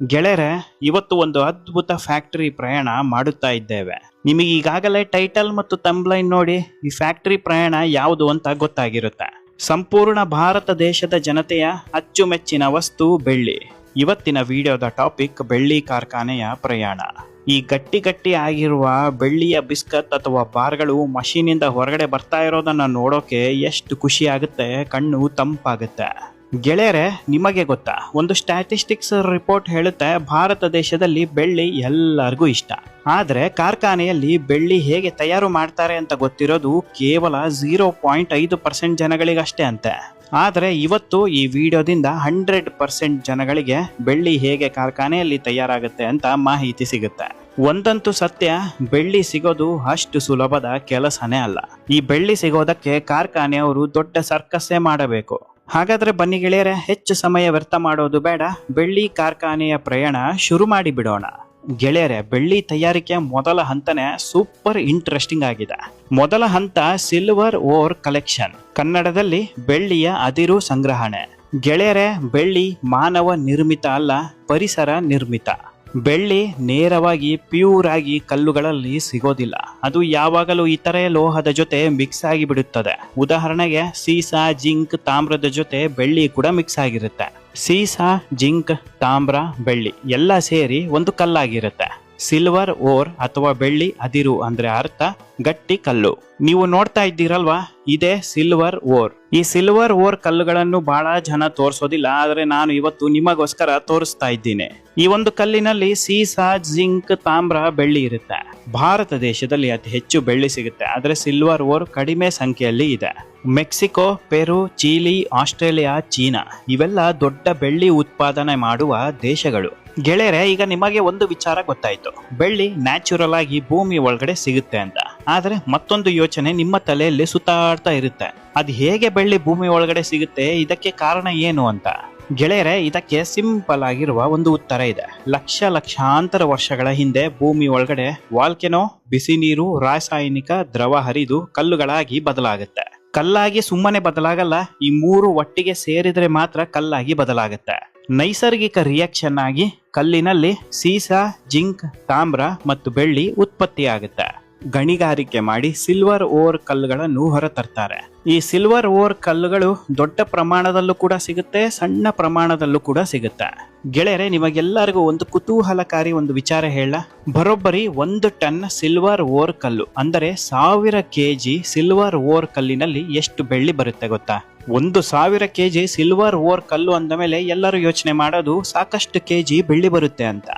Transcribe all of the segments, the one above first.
ಗೆಳೆಯರೆ, ಇವತ್ತು ಒಂದು ಅದ್ಭುತ ಫ್ಯಾಕ್ಟರಿ ಪ್ರಯಾಣ ಮಾಡುತ್ತಾ ಇದ್ದೇವೆ. ನಿಮಗೆ ಈಗಾಗಲೇ ಟೈಟಲ್ ಮತ್ತು ತಂಬ್ಲೈನ್ ನೋಡಿ, ಈ ಫ್ಯಾಕ್ಟರಿ ಪ್ರಯಾಣ ಯಾವುದು ಅಂತ ಗೊತ್ತಾಗಿರುತ್ತೆ. ಸಂಪೂರ್ಣ ಭಾರತ ದೇಶದ ಜನತೆಯ ಅಚ್ಚುಮೆಚ್ಚಿನ ವಸ್ತು ಬೆಳ್ಳಿ. ಇವತ್ತಿನ ವಿಡಿಯೋದ ಟಾಪಿಕ್ ಬೆಳ್ಳಿ ಕಾರ್ಖಾನೆಯ ಪ್ರಯಾಣ. ಈ ಗಟ್ಟಿ ಗಟ್ಟಿ ಆಗಿರುವ ಬೆಳ್ಳಿಯ ಬಿಸ್ಕತ್ ಅಥವಾ ಬಾರ್ಗಳು ಮಷೀನಿಂದ ಹೊರಗಡೆ ಬರ್ತಾ ಇರೋದನ್ನ ನೋಡೋಕೆ ಎಷ್ಟು ಖುಷಿ ಆಗುತ್ತೆ ಕಣ್ಣು ತಂಪಾಗುತ್ತೆ. ಗೆಳೆಯರೆ, ನಿಮಗೆ ಗೊತ್ತಾ? ಒಂದು ಸ್ಟ್ಯಾಟಿಸ್ಟಿಕ್ಸ್ ರಿಪೋರ್ಟ್ ಹೇಳುತ್ತೆ, ಭಾರತ ದೇಶದಲ್ಲಿ ಬೆಳ್ಳಿ ಎಲ್ಲರಿಗೂ ಇಷ್ಟ. ಆದರೆ ಕಾರ್ಖಾನೆಯಲ್ಲಿ ಬೆಳ್ಳಿ ಹೇಗೆ ತಯಾರು ಮಾಡ್ತಾರೆ ಅಂತ ಗೊತ್ತಿರೋದು ಕೇವಲ ಝೀರೋ ಪಾಯಿಂಟ್ ಐದು ಪರ್ಸೆಂಟ್ ಜನಗಳಿಗಷ್ಟೇ ಅಂತೆ. ಆದರೆ ಇವತ್ತು ಈ ವಿಡಿಯೋದಿಂದ ಹಂಡ್ರೆಡ್ ಪರ್ಸೆಂಟ್ ಜನಗಳಿಗೆ ಬೆಳ್ಳಿ ಹೇಗೆ ಕಾರ್ಖಾನೆಯಲ್ಲಿ ತಯಾರಾಗುತ್ತೆ ಅಂತ ಮಾಹಿತಿ ಸಿಗುತ್ತೆ. ಒಂದಂತೂ ಸತ್ಯ, ಬೆಳ್ಳಿ ಸಿಗೋದು ಅಷ್ಟು ಸುಲಭದ ಕೆಲಸನೇ ಅಲ್ಲ. ಈ ಬೆಳ್ಳಿ ಸಿಗೋದಕ್ಕೆ ಕಾರ್ಖಾನೆಯವರು ದೊಡ್ಡ ಸರ್ಕಸ್ಸೇ ಮಾಡಬೇಕು. ಹಾಗಾದ್ರೆ ಬನ್ನಿ ಗೆಳೆಯರೆ, ಹೆಚ್ಚು ಸಮಯ ವ್ಯರ್ಥ ಮಾಡೋದು ಬೇಡ. ಬೆಳ್ಳಿ ಕಾರ್ಖಾನೆಯ ಪ್ರಯಾಣ ಶುರು ಮಾಡಿ ಬಿಡೋಣ ಗೆಳೆಯರೆ, ಬೆಳ್ಳಿ ತಯಾರಿಕೆಯ ಮೊದಲ ಹಂತನೇ ಸೂಪರ್ ಇಂಟ್ರೆಸ್ಟಿಂಗ್ ಆಗಿದೆ. ಮೊದಲ ಹಂತ ಸಿಲ್ವರ್ ಓರ್ ಕಲೆಕ್ಷನ್, ಕನ್ನಡದಲ್ಲಿ ಬೆಳ್ಳಿಯ ಅದಿರು ಸಂಗ್ರಹಣೆ. ಗೆಳೆಯರೆ, ಬೆಳ್ಳಿ ಮಾನವ ನಿರ್ಮಿತ ಅಲ್ಲ, ಪರಿಸರ ನಿರ್ಮಿತ. ಬೆಳ್ಳಿ ನೇರವಾಗಿ ಪ್ಯೂರ್ ಆಗಿ ಕಲ್ಲುಗಳಲ್ಲಿ ಸಿಗೋದಿಲ್ಲ. ಅದು ಯಾವಾಗಲೂ ಇತರೆ ಲೋಹದ ಜೊತೆ ಮಿಕ್ಸ್ ಆಗಿ ಬಿಡುತ್ತದೆ ಉದಾಹರಣೆಗೆ, ಸೀಸಾ, ಜಿಂಕ್, ತಾಮ್ರದ ಜೊತೆ ಬೆಳ್ಳಿ ಕೂಡ ಮಿಕ್ಸ್ ಆಗಿರುತ್ತೆ. ಸೀಸಾ, ಜಿಂಕ್, ತಾಮ್ರ, ಬೆಳ್ಳಿ ಎಲ್ಲ ಸೇರಿ ಒಂದು ಕಲ್ಲಾಗಿರುತ್ತೆ. ಸಿಲ್ವರ್, ಓರ್ ಅಥವಾ ಬೆಳ್ಳಿ, ಅದಿರು ಅಂದ್ರೆ ಅರ್ಥ ಗಟ್ಟಿ ಕಲ್ಲು. ನೀವು ನೋಡ್ತಾ ಇದ್ದೀರಲ್ವಾ? ಇದೇ ಸಿಲ್ವರ್, ಓರ್. ಈ ಸಿಲ್ವರ್, ಓರ್ ಕಲ್ಲುಗಳನ್ನು ಬಹಳ ಜನ ತೋರಿಸೋದಿಲ್ಲ, ಆದರೆ ನಾನು ಇವತ್ತು ನಿಮಗೋಸ್ಕರ ತೋರಿಸ್ತಾ ಇದ್ದೀನಿ. ಈ ಒಂದು ಕಲ್ಲಿನಲ್ಲಿ ಸೀಸಾ, ಜಿಂಕ್, ತಾಮ್ರ, ಬೆಳ್ಳಿ ಇರುತ್ತೆ. ಭಾರತ ದೇಶದಲ್ಲಿ ಅತಿ ಹೆಚ್ಚು ಬೆಳ್ಳಿ ಸಿಗುತ್ತೆ, ಆದರೆ ಸಿಲ್ವರ್, ಓರ್ ಕಡಿಮೆ ಸಂಖ್ಯೆಯಲ್ಲಿ ಇದೆ. Mexico, Peru, Chile, Australia, China ಇವೆಲ್ಲ ದೊಡ್ಡ ಬೆಳ್ಳಿ ಉತ್ಪಾದನೆ ಮಾಡುವ ದೇಶಗಳು. ಗೆಳೆಯರೆ, ಈಗ ನಿಮಗೆ ಒಂದು ವಿಚಾರ ಗೊತ್ತಾಯ್ತು. ಬೆಳ್ಳಿ ನ್ಯಾಚುರಲ್ ಆಗಿ ಭೂಮಿ ಒಳಗಡೆ ಸಿಗುತ್ತೆ ಅಂತ. ಆದರೆ ಮತ್ತೊಂದು ಯೋಚನೆ ನಿಮ್ಮ ತಲೆಯಲ್ಲಿ ಸುತ್ತಾಡ್ತಾ ಇರುತ್ತೆ. ಅದು ಹೇಗೆ ಬೆಳ್ಳಿ ಭೂಮಿ ಒಳಗಡೆ ಸಿಗುತ್ತೆ, ಇದಕ್ಕೆ ಕಾರಣ ಏನು ಅಂತ. ಗೆಳೆಯರೆ, ಇದಕ್ಕೆ ಸಿಂಪಲ್ ಆಗಿರುವ ಒಂದು ಉತ್ತರ ಇದೆ. ಲಕ್ಷ ಲಕ್ಷಾಂತರ ವರ್ಷಗಳ ಹಿಂದೆ ಭೂಮಿ ಒಳಗಡೆ ವಾಲ್ಕೆನೋ ಬಿಸಿ ನೀರು ರಾಸಾಯನಿಕ ದ್ರವ ಹರಿದು ಕಲ್ಲುಗಳಾಗಿ ಬದಲಾಗುತ್ತೆ. ಕಲ್ಲಾಗಿ ಸುಮ್ಮನೆ ಬದಲಾಗಲ್ಲ, ಈ ಮೂರು ಒಟ್ಟಿಗೆ ಸೇರಿದ್ರೆ ಮಾತ್ರ ಕಲ್ಲಾಗಿ ಬದಲಾಗುತ್ತೆ. ನೈಸರ್ಗಿಕ ರಿಯಾಕ್ಷನ್ ಆಗಿ ಕಲ್ಲಿನಲ್ಲಿ ಸೀಸಾ, ಜಿಂಕ್, ತಾಮ್ರ ಮತ್ತು ಬೆಳ್ಳಿ ಉತ್ಪತ್ತಿಯಾಗುತ್ತೆ. ಗಣಿಗಾರಿಕೆ ಮಾಡಿ ಸಿಲ್ವರ್ ಓರ್ ಕಲ್ಲುಗಳನ್ನು ಹೊರತರ್ತಾರೆ. ಈ ಸಿಲ್ವರ್ ಓರ್ ಕಲ್ಲುಗಳು ದೊಡ್ಡ ಪ್ರಮಾಣದಲ್ಲೂ ಕೂಡ ಸಿಗುತ್ತೆ, ಸಣ್ಣ ಪ್ರಮಾಣದಲ್ಲೂ ಕೂಡ ಸಿಗುತ್ತೆ. ಗೆಳೆಯರೆ, ನಿಮಗೆಲ್ಲರಿಗೂ ಒಂದು ಕುತೂಹಲಕಾರಿ ಒಂದು ವಿಚಾರ ಹೇಳ. ಬರೋಬ್ಬರಿ ಒಂದು ಟನ್ ಸಿಲ್ವರ್ ಓರ್ ಕಲ್ಲು, ಅಂದರೆ ಸಾವಿರ ಕೆಜಿ ಸಿಲ್ವರ್ ಓರ್ ಕಲ್ಲಿನಲ್ಲಿ ಎಷ್ಟು ಬೆಳ್ಳಿ ಬರುತ್ತೆ ಗೊತ್ತಾ? ಒಂದು ಸಾವಿರ ಕೆಜಿ ಸಿಲ್ವರ್ ಓರ್ ಕಲ್ಲು ಅಂದ ಮೇಲೆ ಎಲ್ಲರೂ ಯೋಚನೆ ಮಾಡೋದು ಸಾಕಷ್ಟು ಕೆಜಿ ಬೆಳ್ಳಿ ಬರುತ್ತೆ ಅಂತ.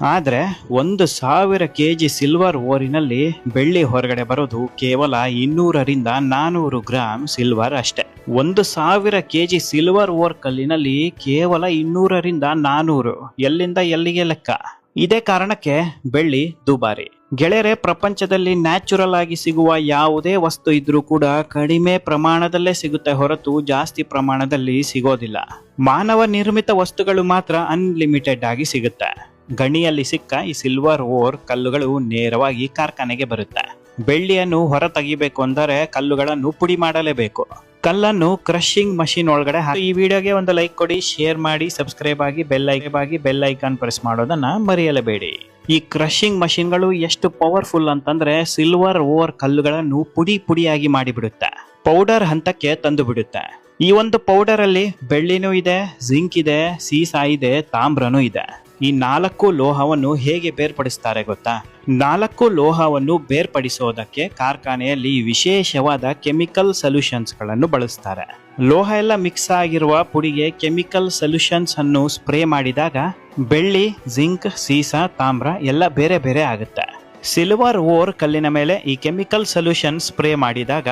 ಆದ್ರೆ ಒಂದು ಸಾವಿರ ಕೆ ಜಿ ಸಿಲ್ವರ್ ಓರಿನಲ್ಲಿ ಬೆಳ್ಳಿ ಹೊರಗಡೆ ಬರೋದು ಕೇವಲ ಇನ್ನೂರರಿಂದ ನಾನೂರು ಗ್ರಾಮ್ ಸಿಲ್ವರ್ ಅಷ್ಟೇ. ಒಂದು ಸಾವಿರ ಕೆ ಜಿ ಸಿಲ್ವರ್ ಓರ್ ಕಲ್ಲಿನಲ್ಲಿ ಕೇವಲ ಇನ್ನೂರರಿಂದ ನಾನೂರು. ಎಲ್ಲಿಂದ ಎಲ್ಲಿಗೆ ಲೆಕ್ಕ? ಇದೇ ಕಾರಣಕ್ಕೆ ಬೆಳ್ಳಿ ದುಬಾರಿ. ಗೆಳೆಯರೆ, ಪ್ರಪಂಚದಲ್ಲಿ ನ್ಯಾಚುರಲ್ ಆಗಿ ಸಿಗುವ ಯಾವುದೇ ವಸ್ತು ಇದ್ರೂ ಕೂಡ ಕಡಿಮೆ ಪ್ರಮಾಣದಲ್ಲೇ ಸಿಗುತ್ತೆ ಹೊರತು ಜಾಸ್ತಿ ಪ್ರಮಾಣದಲ್ಲಿ ಸಿಗೋದಿಲ್ಲ. ಮಾನವ ನಿರ್ಮಿತ ವಸ್ತುಗಳು ಮಾತ್ರ ಅನ್ಲಿಮಿಟೆಡ್ ಆಗಿ ಸಿಗುತ್ತೆ. ಗಣಿಯಲ್ಲಿ ಸಿಕ್ಕ ಈ ಸಿಲ್ವರ್ ಓರ್ ಕಲ್ಲುಗಳು ನೇರವಾಗಿ ಕಾರ್ಖಾನೆಗೆ ಬರುತ್ತೆ. ಬೆಳ್ಳಿಯನ್ನು ಹೊರ ತೆಗಿಬೇಕು ಅಂದರೆ ಕಲ್ಲುಗಳನ್ನು ಪುಡಿ ಮಾಡಲೇಬೇಕು. ಕಲ್ಲನ್ನು ಕ್ರಶಿಂಗ್ ಮಷಿನ್ ಒಳಗಡೆ ಈ ವಿಡಿಯೋಗೆ ಒಂದು ಲೈಕ್ ಕೊಡಿ ಶೇರ್ ಮಾಡಿ ಸಬ್ಸ್ಕ್ರೈಬ್ ಆಗಿ ಬೆಲ್ ಆಗಿ ಬೆಲ್ ಐಕಾನ್ ಪ್ರೆಸ್ ಮಾಡೋದನ್ನ ಮರೆಯಲೇಬೇಡಿ. ಈ ಕ್ರಶಿಂಗ್ ಮಷಿನ್ಗಳು ಎಷ್ಟು ಪವರ್ಫುಲ್ ಅಂತಂದ್ರೆ ಸಿಲ್ವರ್ ಓವರ್ ಕಲ್ಲುಗಳನ್ನು ಪುಡಿ ಪುಡಿಯಾಗಿ ಮಾಡಿಬಿಡುತ್ತೆ. ಪೌಡರ್ ಹಂತಕ್ಕೆ ತಂದು ಬಿಡುತ್ತೆ ಈ ಒಂದು ಪೌಡರ್ ಅಲ್ಲಿ ಬೆಳ್ಳಿನೂ ಇದೆ ಜಿಂಕ್ ಇದೆ, ಸೀಸಾ ಇದೆ, ತಾಮ್ರನೂ ಇದೆ. ಈ ನಾಲ್ಕು ಲೋಹವನ್ನು ಹೇಗೆ ಬೇರ್ಪಡಿಸ್ತಾರೆ ಗೊತ್ತಾ? ನಾಲ್ಕು ಲೋಹವನ್ನು ಬೇರ್ಪಡಿಸೋದಕ್ಕೆ ಕಾರ್ಖಾನೆಯಲ್ಲಿ ವಿಶೇಷವಾದ ಕೆಮಿಕಲ್ ಸೊಲ್ಯೂಷನ್ಸ್ಗಳನ್ನು ಬಳಸ್ತಾರೆ. ಲೋಹ ಎಲ್ಲ ಮಿಕ್ಸ್ ಆಗಿರುವ ಪುಡಿಗೆ ಕೆಮಿಕಲ್ ಸೊಲ್ಯೂಷನ್ಸ್ ಅನ್ನು ಸ್ಪ್ರೇ ಮಾಡಿದಾಗ ಬೆಳ್ಳಿ, ಜಿಂಕ್, ಸೀಸಾ, ತಾಮ್ರ ಎಲ್ಲ ಬೇರೆ ಬೇರೆ ಆಗುತ್ತೆ. ಸಿಲ್ವರ್ ಓರ್ ಕಲ್ಲಿನ ಮೇಲೆ ಈ ಕೆಮಿಕಲ್ ಸೊಲ್ಯೂಷನ್ ಸ್ಪ್ರೇ ಮಾಡಿದಾಗ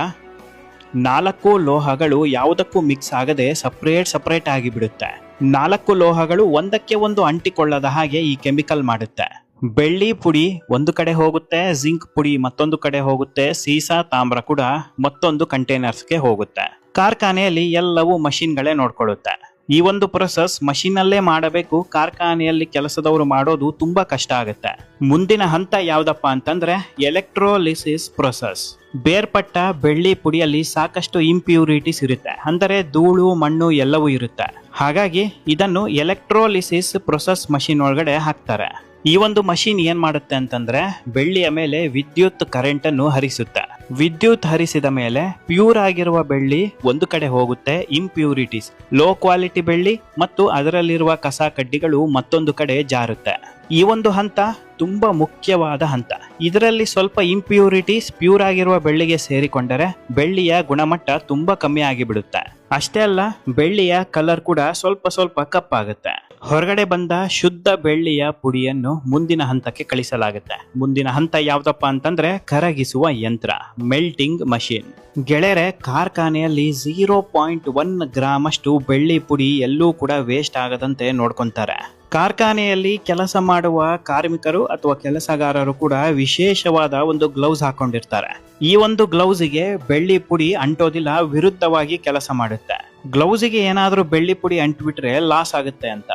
ನಾಲ್ಕು ಲೋಹಗಳು ಯಾವುದಕ್ಕೂ ಮಿಕ್ಸ್ ಆಗದೆ ಸಪ್ರೇಟ್ ಸಪ್ರೇಟ್ ಆಗಿ ಬಿಡುತ್ತೆ ನಾಲ್ಕು ಲೋಹಗಳು ಒಂದಕ್ಕೆ ಒಂದು ಅಂಟಿಕೊಳ್ಳದ ಹಾಗೆ ಈ ಕೆಮಿಕಲ್ ಮಾಡುತ್ತೆ. ಬೆಳ್ಳಿ ಪುಡಿ ಒಂದು ಕಡೆ ಹೋಗುತ್ತೆ, ಜಿಂಕ್ ಪುಡಿ ಮತ್ತೊಂದು ಕಡೆ ಹೋಗುತ್ತೆ, ಸೀಸಾ, ತಾಮ್ರ ಕೂಡ ಮತ್ತೊಂದು ಕಂಟೈನರ್ಸ್ಗೆ ಹೋಗುತ್ತೆ. ಕಾರ್ಖಾನೆಯಲ್ಲಿ ಎಲ್ಲವೂ ಮಷಿನ್ಗಳೇ ನೋಡ್ಕೊಳ್ಳುತ್ತೆ. ಈ ಒಂದು ಪ್ರೊಸೆಸ್ ಮಷೀನಲ್ಲೇ ಮಾಡಬೇಕು. ಕಾರ್ಖಾನೆಯಲ್ಲಿ ಕೆಲಸದವರು ಮಾಡೋದು ತುಂಬಾ ಕಷ್ಟ ಆಗುತ್ತೆ. ಮುಂದಿನ ಹಂತ ಯಾವ್ದಪ್ಪ ಅಂತಂದ್ರೆ ಎಲೆಕ್ಟ್ರೋಲಿಸಿಸ್ ಪ್ರೊಸೆಸ್ ಬೇರ್ಪಟ್ಟ ಬೆಳ್ಳಿ ಪುಡಿಯಲ್ಲಿ ಸಾಕಷ್ಟು ಇಂಪ್ಯೂರಿಟೀಸ್ ಇರುತ್ತೆ. ಅಂದರೆ ಧೂಳು, ಮಣ್ಣು ಎಲ್ಲವೂ ಇರುತ್ತೆ. ಹಾಗಾಗಿ ಇದನ್ನು ಎಲೆಕ್ಟ್ರೋಲಿಸಿಸ್ ಪ್ರೊಸೆಸ್ ಮಷಿನ್ ಒಳಗಡೆ ಹಾಕ್ತಾರೆ. ಈ ಒಂದು ಮಷೀನ್ ಏನ್ ಮಾಡುತ್ತೆ ಅಂತಂದ್ರೆ ಬೆಳ್ಳಿಯ ಮೇಲೆ ವಿದ್ಯುತ್ ಕರೆಂಟ್ ಅನ್ನು ಹರಿಸುತ್ತೆ. ವಿದ್ಯುತ್ ಹರಿಸಿದ ಮೇಲೆ ಪ್ಯೂರ್ ಆಗಿರುವ ಬೆಳ್ಳಿ ಒಂದು ಕಡೆ ಹೋಗುತ್ತೆ ಇಂಪ್ಯೂರಿಟೀಸ್ ಲೋ ಕ್ವಾಲಿಟಿ ಬೆಳ್ಳಿ ಮತ್ತು ಅದರಲ್ಲಿರುವ ಕಸ ಕಡ್ಡಿಗಳು ಮತ್ತೊಂದು ಕಡೆ ಜಾರುತ್ತೆ. ಈ ಒಂದು ಹಂತ ತುಂಬಾ ಮುಖ್ಯವಾದ ಹಂತ. ಇದರಲ್ಲಿ ಸ್ವಲ್ಪ ಇಂಪ್ಯೂರಿಟೀಸ್ ಪ್ಯೂರ್ ಆಗಿರುವ ಬೆಳ್ಳಿಗೆ ಸೇರಿಕೊಂಡರೆ ಬೆಳ್ಳಿಯ ಗುಣಮಟ್ಟ ತುಂಬಾ ಕಮ್ಮಿ ಆಗಿಬಿಡುತ್ತೆ. ಅಷ್ಟೇ ಅಲ್ಲ, ಬೆಳ್ಳಿಯ ಕಲರ್ ಕೂಡ ಸ್ವಲ್ಪ ಸ್ವಲ್ಪ ಕಪ್ಪಾಗುತ್ತೆ. ಹೊರಗಡೆ ಬಂದ ಶುದ್ಧ ಬೆಳ್ಳಿಯ ಪುಡಿಯನ್ನು ಮುಂದಿನ ಹಂತಕ್ಕೆ ಕಳಿಸಲಾಗುತ್ತೆ. ಮುಂದಿನ ಹಂತ ಯಾವ್ದಪ್ಪ ಅಂತಂದ್ರೆ ಕರಗಿಸುವ ಯಂತ್ರ ಮೆಲ್ಟಿಂಗ್ ಮಷೀನ್ ಗೆಳೆಯರೆ ಕಾರ್ಖಾನೆಯಲ್ಲಿ ಝೀರೋ ಪಾಯಿಂಟ್ ಒನ್ ಗ್ರಾಮ್ ಅಷ್ಟು ಬೆಳ್ಳಿ ಪುಡಿ ಎಲ್ಲೂ ಕೂಡ ವೇಸ್ಟ್ ಆಗದಂತೆ ನೋಡ್ಕೊಂತಾರೆ. ಕಾರ್ಖಾನೆಯಲ್ಲಿ ಕೆಲಸ ಮಾಡುವ ಕಾರ್ಮಿಕರು ಅಥವಾ ಕೆಲಸಗಾರರು ಕೂಡ ವಿಶೇಷವಾದ ಒಂದು ಗ್ಲೌಸ್ ಹಾಕೊಂಡಿರ್ತಾರೆ. ಈ ಒಂದು ಗ್ಲೌಸ್ಗೆ ಬೆಳ್ಳಿ ಪುಡಿ ಅಂಟೋದಿಲ್ಲ, ವಿರುದ್ಧವಾಗಿ ಕೆಲಸ ಮಾಡುತ್ತೆ. ಗ್ಲೌಸಿಗೆ ಏನಾದರೂ ಬೆಳ್ಳಿ ಪುಡಿ ಅಂಟ್ಬಿಟ್ರೆ ಲಾಸ್ ಆಗುತ್ತೆ ಅಂತ.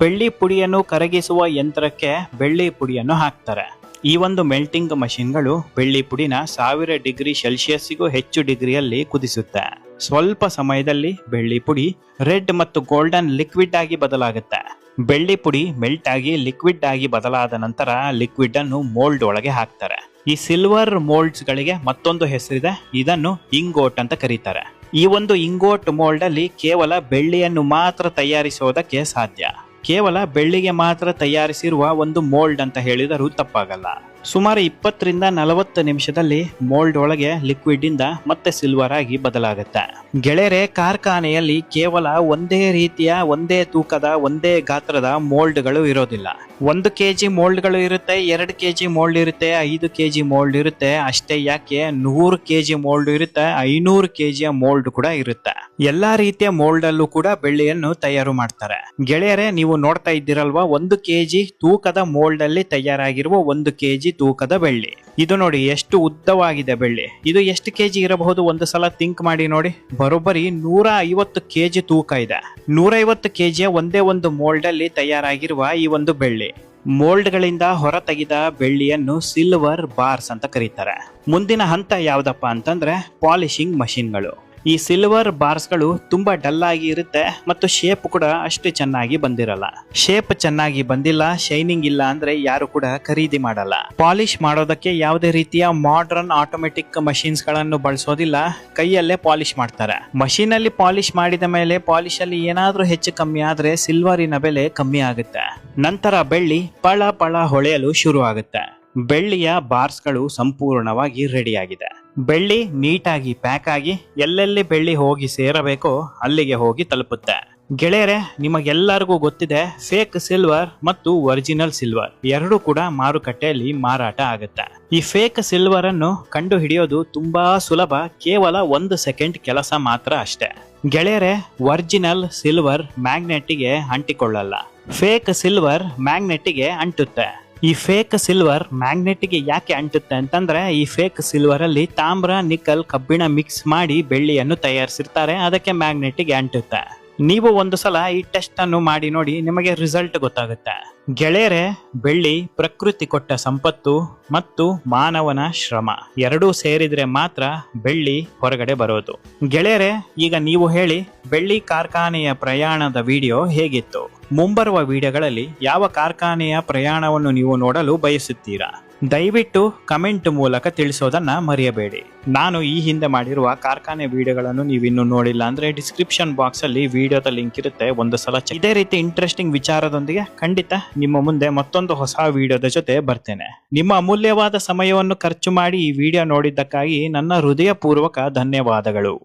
ಬೆಳ್ಳಿ ಪುಡಿಯನ್ನು ಕರಗಿಸುವ ಯಂತ್ರಕ್ಕೆ ಬೆಳ್ಳಿ ಪುಡಿಯನ್ನು ಹಾಕ್ತಾರೆ. ಈ ಒಂದು ಮೆಲ್ಟಿಂಗ್ ಮಷಿನ್ಗಳು ಬೆಳ್ಳಿ ಪುಡಿನ ಸಾವಿರ ಡಿಗ್ರಿ ಸೆಲ್ಸಿಯಸ್ಗೂ ಹೆಚ್ಚು ಡಿಗ್ರಿಯಲ್ಲಿ ಕುದಿಸುತ್ತೆ. ಸ್ವಲ್ಪ ಸಮಯದಲ್ಲಿ ಬೆಳ್ಳಿ ಪುಡಿ ರೆಡ್ ಮತ್ತು ಗೋಲ್ಡನ್ ಲಿಕ್ವಿಡ್ ಆಗಿ ಬದಲಾಗುತ್ತೆ. ಬೆಳ್ಳಿ ಪುಡಿ ಮೆಲ್ಟ್ ಆಗಿ ಲಿಕ್ವಿಡ್ ಆಗಿ ಬದಲಾದ ನಂತರ ಲಿಕ್ವಿಡ್ ಅನ್ನು ಮೋಲ್ಡ್ ಒಳಗೆ ಹಾಕ್ತಾರೆ. ಈ ಸಿಲ್ವರ್ ಮೋಲ್ಡ್ಸ್ ಗಳಿಗೆ ಮತ್ತೊಂದು ಹೆಸರಿದೆ. ಇದನ್ನು ಇಂಗೋಟ್ ಅಂತ ಕರೀತಾರೆ. ಈ ಒಂದು ಇಂಗೋಟ್ ಮೋಲ್ಡ್ ಅಲ್ಲಿ ಕೇವಲ ಬೆಳ್ಳಿಯನ್ನು ಮಾತ್ರ ತಯಾರಿಸೋದಕ್ಕೆ ಸಾಧ್ಯ. ಕೇವಲ ಬೆಳ್ಳಿಗೆ ಮಾತ್ರ ತಯಾರಿಸಿರುವ ಒಂದು ಮೋಲ್ಡ್ ಅಂತ ಹೇಳಿದರೂ ತಪ್ಪಾಗಲ್ಲ. ಸುಮಾರು ಇಪ್ಪತ್ತರಿಂದ ನಲವತ್ತು ನಿಮಿಷದಲ್ಲಿ ಮೋಲ್ಡ್ ಒಳಗೆ ಲಿಕ್ವಿಡ್ ಇಂದ ಮತ್ತೆ ಸಿಲ್ವರ್ ಆಗಿ ಬದಲಾಗುತ್ತೆ. ಗೆಳೆಯರೆ, ಕಾರ್ಖಾನೆಯಲ್ಲಿ ಕೇವಲ ಒಂದೇ ರೀತಿಯ, ಒಂದೇ ತೂಕದ, ಒಂದೇ ಗಾತ್ರದ ಮೋಲ್ಡ್ಗಳು ಇರೋದಿಲ್ಲ. ಒಂದು ಕೆಜಿ ಮೋಲ್ಡ್ಗಳು ಇರುತ್ತೆ, ಎರಡು ಕೆಜಿ ಮೋಲ್ಡ್ ಇರುತ್ತೆ, ಐದು ಕೆಜಿ ಮೋಲ್ಡ್ ಇರುತ್ತೆ. ಅಷ್ಟೇ ಯಾಕೆ, ನೂರು ಕೆಜಿ ಮೋಲ್ಡ್ ಇರುತ್ತೆ, ಐನೂರು ಕೆಜಿಯ ಮೋಲ್ಡ್ ಕೂಡ ಇರುತ್ತೆ. ಎಲ್ಲಾ ರೀತಿಯ ಮೋಲ್ಡ್ ಅಲ್ಲೂ ಕೂಡ ಬೆಳ್ಳಿಯನ್ನು ತಯಾರು ಮಾಡ್ತಾರೆ. ಗೆಳೆಯರೆ, ನೀವು ನೋಡ್ತಾ ಇದ್ದೀರಲ್ವಾ, ಒಂದು ಕೆಜಿ ತೂಕದ ಮೋಲ್ಡ್ ಅಲ್ಲಿ ತಯಾರಾಗಿರುವ ಒಂದು ಕೆಜಿ ತೂಕದ ಬೆಳ್ಳಿ. ಇದು ನೋಡಿ ಎಷ್ಟು ಉದ್ದವಾಗಿದೆ ಬೆಳ್ಳಿ. ಇದು ಎಷ್ಟು ಕೆಜಿ ಇರಬಹುದು? ಒಂದು ಸಲ ಥಿಂಕ್ ಮಾಡಿ ನೋಡಿ. ಬರೋಬ್ಬರಿ ನೂರ ಐವತ್ತು ಕೆಜಿ ತೂಕ ಇದೆ. ನೂರೈವತ್ತು ಕೆಜಿಯ ಒಂದೇ ಒಂದು ಮೋಲ್ಡ್ ಅಲ್ಲಿ ತಯಾರಾಗಿರುವ ಈ ಒಂದು ಬೆಳ್ಳಿ. ಮೋಲ್ಡ್ಗಳಿಂದ ಹೊರ ತೆಗೆದ ಬೆಳ್ಳಿಯನ್ನು ಸಿಲ್ವರ್ ಬಾರ್ಸ್ ಅಂತ ಕರೀತಾರೆ. ಮುಂದಿನ ಹಂತ ಯಾವ್ದಪ್ಪ ಅಂತಂದ್ರೆ ಪಾಲಿಶಿಂಗ್ ಮಷಿನ್ಗಳು ಈ ಸಿಲ್ವರ್ ಬಾರ್ಸ್ಗಳು ತುಂಬಾ ಡಲ್ ಆಗಿ ಇರುತ್ತೆ ಮತ್ತು ಶೇಪ್ ಕೂಡ ಅಷ್ಟು ಚೆನ್ನಾಗಿ ಬಂದಿರಲ್ಲ. ಶೇಪ್ ಚೆನ್ನಾಗಿ ಬಂದಿಲ್ಲ ಶೈನಿಂಗ್ ಇಲ್ಲ ಅಂದ್ರೆ ಯಾರು ಕೂಡ ಖರೀದಿ ಮಾಡಲ್ಲ. ಪಾಲಿಶ್ ಮಾಡೋದಕ್ಕೆ ಯಾವುದೇ ರೀತಿಯ ಮಾಡರ್ನ್ ಆಟೋಮೆಟಿಕ್ ಮಷೀನ್ಸ್ಗಳನ್ನು ಬಳಸೋದಿಲ್ಲ, ಕೈಯಲ್ಲೇ ಪಾಲಿಶ್ ಮಾಡ್ತಾರೆ. ಮಷೀನ್ ಅಲ್ಲಿ ಪಾಲಿಶ್ ಮಾಡಿದ ಮೇಲೆ ಪಾಲಿಶ್ ಅಲ್ಲಿ ಏನಾದ್ರೂ ಹೆಚ್ಚು ಕಮ್ಮಿ ಆದ್ರೆ ಸಿಲ್ವರಿನ ಬೆಲೆ ಕಮ್ಮಿ ಆಗುತ್ತೆ. ನಂತರ ಬೆಳ್ಳಿ ಪಳ ಪಳ ಹೊಳೆಯಲು ಶುರು ಆಗುತ್ತೆ ಬೆಳ್ಳಿಯ ಬಾರ್ಸ್ಗಳು ಸಂಪೂರ್ಣವಾಗಿ ರೆಡಿಯಾಗಿದೆ ಬೆಳ್ಳಿ ನೀಟಾಗಿ ಪ್ಯಾಕ್ ಆಗಿ ಎಲ್ಲೆಲ್ಲಿ ಬೆಳ್ಳಿ ಹೋಗಿ ಸೇರಬೇಕೋ ಅಲ್ಲಿಗೆ ಹೋಗಿ ತಲುಪುತ್ತೆ. ಗೆಳೆಯರೆ, ನಿಮಗೆಲ್ಲರಿಗೂ ಗೊತ್ತಿದೆ ಫೇಕ್ ಸಿಲ್ವರ್ ಮತ್ತು ಒರಿಜಿನಲ್ ಸಿಲ್ವರ್ ಎರಡೂ ಕೂಡ ಮಾರುಕಟ್ಟೆಯಲ್ಲಿ ಮಾರಾಟ ಆಗುತ್ತೆ. ಈ ಫೇಕ್ ಸಿಲ್ವರ್ ಅನ್ನು ಕಂಡು ಹಿಡಿಯೋದು ತುಂಬಾ ಸುಲಭ, ಕೇವಲ ಒಂದು ಸೆಕೆಂಡ್ ಕೆಲಸ ಮಾತ್ರ ಅಷ್ಟೇ. ಗೆಳೆಯರೆ ಒರಿಜಿನಲ್ ಸಿಲ್ವರ್ ಮ್ಯಾಗ್ನೆಟಿಗೆ ಅಂಟಿಕೊಳ್ಳಲ್ಲ. ಫೇಕ್ ಸಿಲ್ವರ್ ಮ್ಯಾಗ್ನೆಟಿಗೆ ಅಂಟುತ್ತೆ. ಈ ಫೇಕ್ ಸಿಲ್ವರ್ ಮ್ಯಾಗ್ನೆಟಿಗೆ ಯಾಕೆ ಅಂಟುತ್ತೆ ಅಂತಂದ್ರೆ, ಈ ಫೇಕ್ ಸಿಲ್ವರ್ ಅಲ್ಲಿ ತಾಮ್ರ ನಿಕಲ್ ಕಬ್ಬಿಣ ಮಿಕ್ಸ್ ಮಾಡಿ ಬೆಳ್ಳಿಯನ್ನು ತಯಾರಿಸಿರ್ತಾರೆ, ಅದಕ್ಕೆ ಮ್ಯಾಗ್ನೆಟಿಗೆ ಅಂಟುತ್ತೆ. ನೀವು ಒಂದು ಸಲ ಈ ಟೆಸ್ಟ್ ಅನ್ನು ಮಾಡಿ ನೋಡಿ, ನಿಮಗೆ ರಿಸಲ್ಟ್ ಗೊತ್ತಾಗುತ್ತೆ. ಗೆಳೆಯರೆ, ಬೆಳ್ಳಿ ಪ್ರಕೃತಿ ಕೊಟ್ಟ ಸಂಪತ್ತು ಮತ್ತು ಮಾನವನ ಶ್ರಮ ಎರಡೂ ಸೇರಿದ್ರೆ ಮಾತ್ರ ಬೆಳ್ಳಿ ಹೊರಗಡೆ ಬರೋದು. ಗೆಳೆಯರೆ, ಈಗ ನೀವು ಹೇಳಿ ಬೆಳ್ಳಿ ಕಾರ್ಖಾನೆಯ ಪ್ರಯಾಣದ ವಿಡಿಯೋ ಹೇಗಿತ್ತು? ಮುಂಬರುವ ವಿಡಿಯೋಗಳಲ್ಲಿ ಯಾವ ಕಾರ್ಖಾನೆಯ ಪ್ರಯಾಣವನ್ನು ನೀವು ನೋಡಲು ಬಯಸುತ್ತೀರಾ? ದಯವಿಟ್ಟು ಕಮೆಂಟ್ ಮೂಲಕ ತಿಳಿಸೋದನ್ನ ಮರೆಯಬೇಡಿ. ನಾನು ಈ ಹಿಂದೆ ಮಾಡಿರುವ ಕಾರ್ಖಾನೆ ವಿಡಿಯೋಗಳನ್ನು ನೀವು ಇನ್ನೂ ನೋಡಿಲ್ಲ ಅಂದ್ರೆ ಡಿಸ್ಕ್ರಿಪ್ಷನ್ ಬಾಕ್ಸ್ ಅಲ್ಲಿ ವಿಡಿಯೋದ ಲಿಂಕ್ ಇರುತ್ತೆ. ಒಂದು ಸಲ ಇದೇ ರೀತಿ ಇಂಟ್ರೆಸ್ಟಿಂಗ್ ವಿಚಾರದೊಂದಿಗೆ ಖಂಡಿತ ನಿಮ್ಮ ಮುಂದೆ ಮತ್ತೊಂದು ಹೊಸ ವಿಡಿಯೋದ ಜೊತೆ ಬರ್ತೇನೆ. ನಿಮ್ಮ ಅಮೂಲ್ಯವಾದ ಸಮಯವನ್ನು ಖರ್ಚು ಮಾಡಿ ಈ ವಿಡಿಯೋ ನೋಡಿದ್ದಕ್ಕಾಗಿ ನನ್ನ ಹೃದಯಪೂರ್ವಕ ಧನ್ಯವಾದಗಳು.